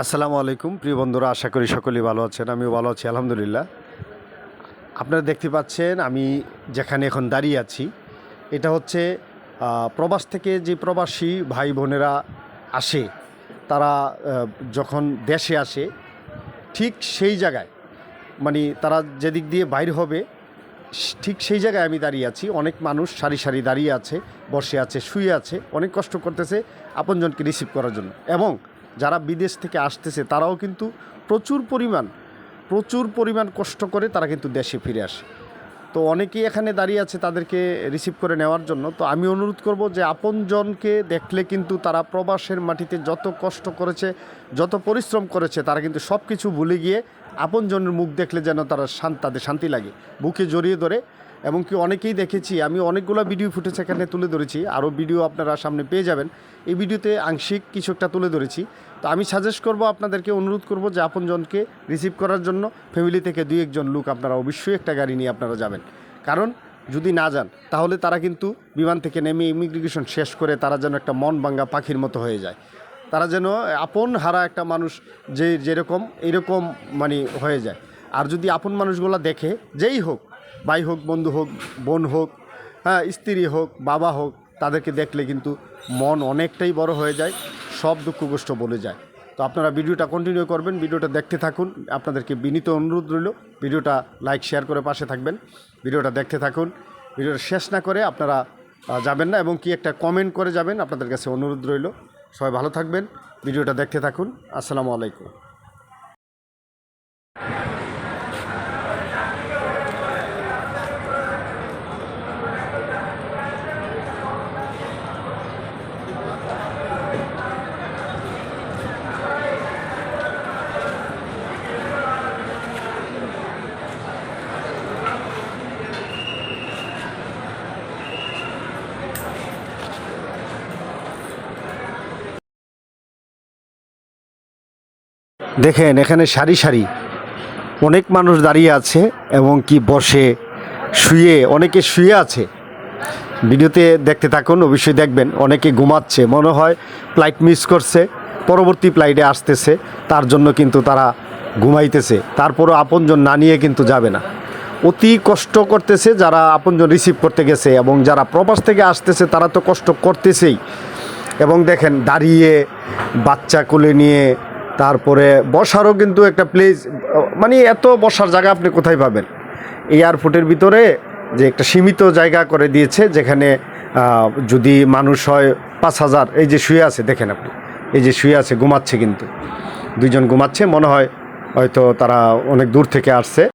আসসালামু আলাইকুম। প্রিয় বন্ধুরা, আশা করি সকলেই ভালো আছেন, আমিও ভালো আছি, আলহামদুলিল্লাহ। আপনারা দেখতে পাচ্ছেন, আমি যেখানে এখন দাঁড়িয়ে আছি, এটা হচ্ছে প্রবাস থেকে যে প্রবাসী ভাই বোনেরা আসে, তারা যখন দেশে আসে, ঠিক সেই জায়গায় মানে তারা যেদিক দিয়ে বাইর হবে, ঠিক সেই জায়গায় আমি দাঁড়িয়ে আছি। অনেক মানুষ সারি সারি দাঁড়িয়ে আছে, বসে আছে, শুয়ে আছে, অনেক কষ্ট করতেছে, আপনজনকে রিসিভ করার জন্য। এবং যারা বিদেশ থেকে আসতেছে, তারাও কিন্তু প্রচুর পরিমাণ প্রচুর পরিমাণ কষ্ট করে তারা কিন্তু দেশে ফিরে আসে। তো অনেকেই এখানে দাঁড়িয়ে আছে তাদেরকে রিসিভ করে নেওয়ার জন্য। তো আমি অনুরোধ করব যে আপনজনকে দেখলে কিন্তু তারা প্রবাসের মাটিতে যত কষ্ট করেছে, যত পরিশ্রম করেছে, তারা কিন্তু সব কিছু ভুলে গিয়ে আপনজনের মুখ দেখলে যেন তারা শান্ত তাদের শান্তি লাগে। বুকে জড়িয়ে ধরে এবং কি অনেকেই দেখেছি, আমি অনেকগুলো ভিডিও ফুটেজ এখানে তুলে ধরেছি আরও ভিডিও আপনারা সামনে পেয়ে যাবেন। এই ভিডিওতে আংশিক কিছু একটা তুলে ধরেছি। তো আমি সাজেস্ট করব আপনাদেরকে, অনুরোধ করব যে আপনজনকে রিসিভ করার জন্য ফ্যামিলি থেকে দুই একজন লোক আপনারা অবশ্যই একটা গাড়ি নিয়ে আপনারা যাবেন। কারণ যদি না যান, তাহলে তারা কিন্তু বিমান থেকে নেমে ইমিগ্রিগেশন শেষ করে তারা যেন একটা মন ভাঙ্গা পাখির মতো হয়ে যায়। তারা যেন আপন হারা একটা মানুষ যে যেরকম, এরকম মানে হয়ে যায়। আর যদি আপন মানুষগুলো দেখে, যেই হোক ভাই হোক, বন্ধু হোক, বোন হোক হ্যাঁ স্ত্রী হোক, বাবা হোক, তাদেরকে দেখলে কিন্তু মন অনেকটাই বড় হয়ে যায়, সব দুঃখ কষ্ট বলে যায়। তো আপনারা ভিডিওটা কন্টিনিউ করবেন, ভিডিওটা দেখতে থাকুন। আপনাদেরকে বিনীত অনুরোধ রইল, ভিডিওটা লাইক শেয়ার করে পাশে থাকবেন, ভিডিওটা দেখতে থাকুন। ভিডিওটা শেষ না করে আপনারা যাবেন না এবং কি একটা কমেন্ট করে যাবেন, আপনাদের কাছে অনুরোধ রইল। সবাই ভালো থাকবেন, ভিডিওটা দেখতে থাকুন। আসসালামু আলাইকুম। দেখেন, এখানে সারি সারি। অনেক মানুষ দাঁড়িয়ে আছে এবং কি বসে, শুয়ে, অনেকে শুয়ে আছে। ভিডিওতে দেখতে থাকুন, অবশ্যই দেখবেন, অনেকে ঘুমাচ্ছে। মনে হয় ফ্লাইট মিস করছে, পরবর্তী ফ্লাইটে আসতেছে, তার জন্য কিন্তু তারা ঘুমাইতেছে। তারপরও আপনজন না নিয়ে কিন্তু যাবে না। অতি কষ্ট করতেছে যারা আপনজন রিসিভ করতে গেছে এবং যারা প্রবাস থেকে আসতেছে, তারা তো কষ্ট করতেছেই। এবং দেখেন, দাঁড়িয়ে বাচ্চা কোলে নিয়ে তারপরে বসারও কিন্তু একটা প্লেস মানে এত বসার জায়গা আপনি কোথায় পাবেন? এয়ারপোর্টের ভিতরে যে একটা সীমিত জায়গা করে দিয়েছে, যেখানে যদি মানুষ হয় পাঁচ হাজার, এই যে শুয়ে আছে, দেখেন আপনি, এই যে শুয়ে আছে, ঘুমাচ্ছে কিন্তু। দুইজন ঘুমাচ্ছে, মনে হয় হয়তো তারা অনেক দূর থেকে আসছে।